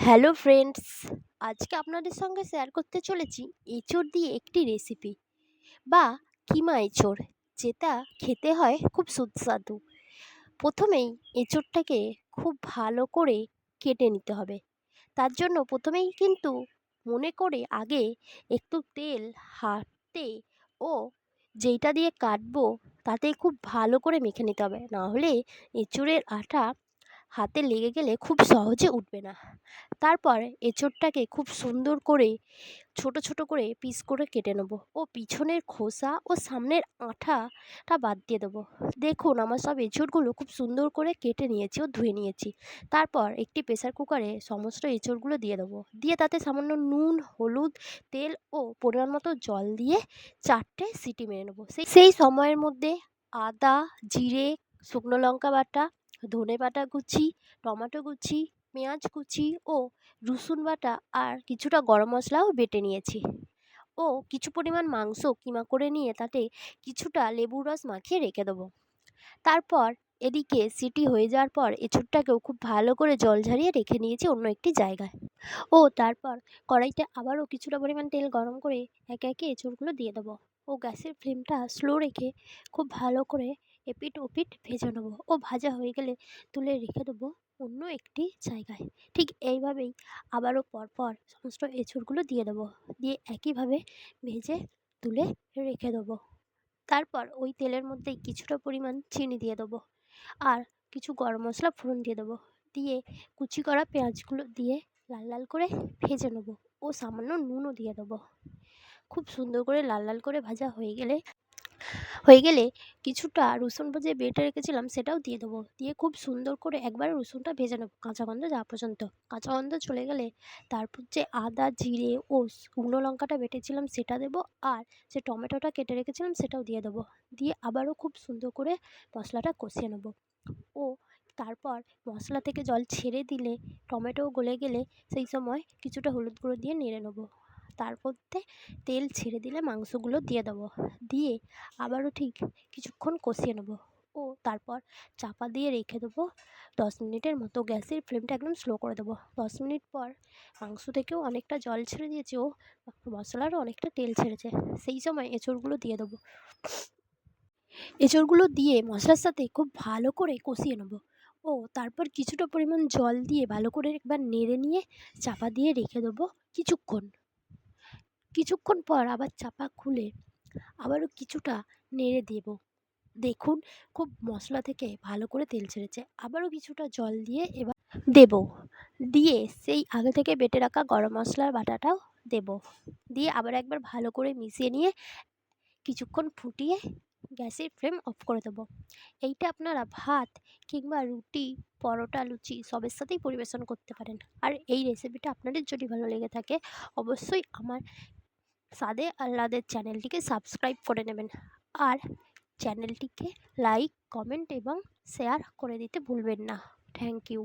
Hello friends আজকে আপনাদের সঙ্গে শেয়ার করতে চলেছি এঁচোড় দিয়ে একটি রেসিপি বা কিমা এঁচোড়, যেটা খেতে হয় খুব সুস্বাদু। প্রথমেই এঁচোড়টাকে খুব ভালো করে কেটে নিতে হবে। তার জন্য প্রথমেই কিন্তু মনে করে আগে একটু তেল হাতে ও যেইটা দিয়ে কাটবো, তাতে খুব ভালো করে মেখে নিতে হবে। নাহলে এঁচোড়ের আঠা হাতে লেগে গেলে খুব সহজে উঠবে না। তারপর এঁচোড়টাকে খুব সুন্দর করে, ছোট ছোট করে পিস করে কেটে নেব। ও পিছনের খোসা ও সামনের আঠাটা বাদ দিয়ে দেবো। দেখুন, আমার সব এঁচোড়গুলো খুব সুন্দর করে কেটে নিয়েছি ও ধুয়ে নিয়েছি। তারপর একটি প্রেসার কুকারে সমস্ত এঁচোড়গুলো দিয়ে দেবো। দিয়ে তাতে সামান্য নুন, হলুদ, তেল ও পরিমাণ মতো জল দিয়ে চারটে সিটি মেরে নেব। সেই সেই সময়ের মধ্যে আদা, জিরে, শুকনো লঙ্কা বাটা ধনে বাটা কুচি, টমেটো কুচি, পেঁয়াজ কুচি ও রসুন বাটা আর কিছুটা গরম মশলাও বেটে নিয়েছি। ও কিছু পরিমাণ মাংস কিমা করে নিয়ে তাতে কিছুটা লেবুর রস মাখিয়ে রেখে দেবো। তারপর এদিকে সিটি হয়ে যাওয়ার পর এঁচোড়টাকেও খুব ভালো করে জল ঝরিয়ে রেখে নিয়েছি অন্য একটি জায়গায়। ও তারপর কড়াইতে আবারও কিছুটা পরিমাণ তেল গরম করে একে একে এঁচোড়গুলো দিয়ে দেবো। ও গ্যাসের ফ্লেমটা স্লো রেখে খুব ভালো করে এপিঠ ওপিঠ ভেজে নেব। ও ভাজা হয়ে গেলে তুলে রেখে দেবো অন্য একটি জায়গায়। ঠিক এইভাবেই আবারও পরপর সমস্ত এঁচোড়গুলো দিয়ে দেবো। দিয়ে একইভাবে ভেজে তুলে রেখে দেবো। তারপর ওই তেলের মধ্যেই কিছুটা পরিমাণ চিনি দিয়ে দেবো আর কিছু গরম মশলা ফোড়ন দিয়ে দেবো। দিয়ে কুচি করা পেঁয়াজগুলো দিয়ে লাল লাল করে ভেজে নেব। ও সামান্য নুনও দিয়ে দেবো। খুব সুন্দর করে লাল লাল করে ভাজা হয়ে গেলে হয়ে গেলে কিছুটা রসুন যে বেটে রেখেছিলাম সেটাও দিয়ে দেবো। দিয়ে খুব সুন্দর করে একবার রসুনটা ভেজে নেব কাঁচা গন্ধ যাওয়া পর্যন্ত। কাঁচা গন্ধ চলে গেলে তারপর যে আদা, জিরে ও শুকনো লঙ্কাটা বেটেছিলাম সেটা দেবো আর যে টমেটোটা কেটে রেখেছিলাম সেটাও দিয়ে দেবো। দিয়ে আবারও খুব সুন্দর করে মশলাটা কষিয়ে নেব। ও তারপর মশলা থেকে জল ছেড়ে দিলে টমেটো গলে গেলে সেই সময় কিছুটা হলুদ গুঁড়ো দিয়ে নেড়ে নেব। তারপরতে তেল ছেড়ে দিলে মাংসগুলো দিয়ে দেবো। দিয়ে আবারও ঠিক কিছুক্ষণ কষিয়ে নেব। ও তারপর চাপা দিয়ে রেখে দেবো। দশ মিনিটের মতো গ্যাসের ফ্লেমটা একদম স্লো করে দেবো। দশ মিনিট পর মাংস থেকেও অনেকটা জল ছেড়ে দিয়েছে ও। মশলারও অনেকটা তেল ছেড়েছে। সেই সময় এঁচোড়গুলো দিয়ে দেবো। এঁচোড়গুলো দিয়ে মশলার সাথে খুব ভালো করে কষিয়ে নেব। ও তারপর কিছুটা পরিমাণ জল দিয়ে ভালো করে একবার নেড়ে নিয়ে চাপা দিয়ে রেখে দেবো কিছুক্ষণ। কিছুক্ষণ পর আবার চাপা খুলে আবারও কিছুটা নেড়ে দেব। দেখুন, খুব মশলা থেকে ভালো করে তেল ছেড়েছে। আবারও কিছুটা জল দিয়ে এবার দেব। দিয়ে সেই আগে থেকে বেটে রাখা গরম মশলার বাটাটাও দেব। দিয়ে আবার একবার ভালো করে মিশিয়ে নিয়ে কিছুক্ষণ ফুটিয়ে গ্যাসের ফ্লেম অফ করে দেবো। এইটা আপনারা ভাত কিংবা রুটি, পরোটা, লুচি সবের সাথেই পরিবেশন করতে পারেন। আর এই রেসিপিটা আপনাদের যদি ভালো লেগে থাকে, অবশ্যই আমার সাদে আল্লাদের চ্যানেলটিকে সাবস্ক্রাইব করে নেবেন। আর চ্যানেলটিকে লাইক কমেন্ট এবং শেয়ার করে দিতে ভুলবেন না। Thank you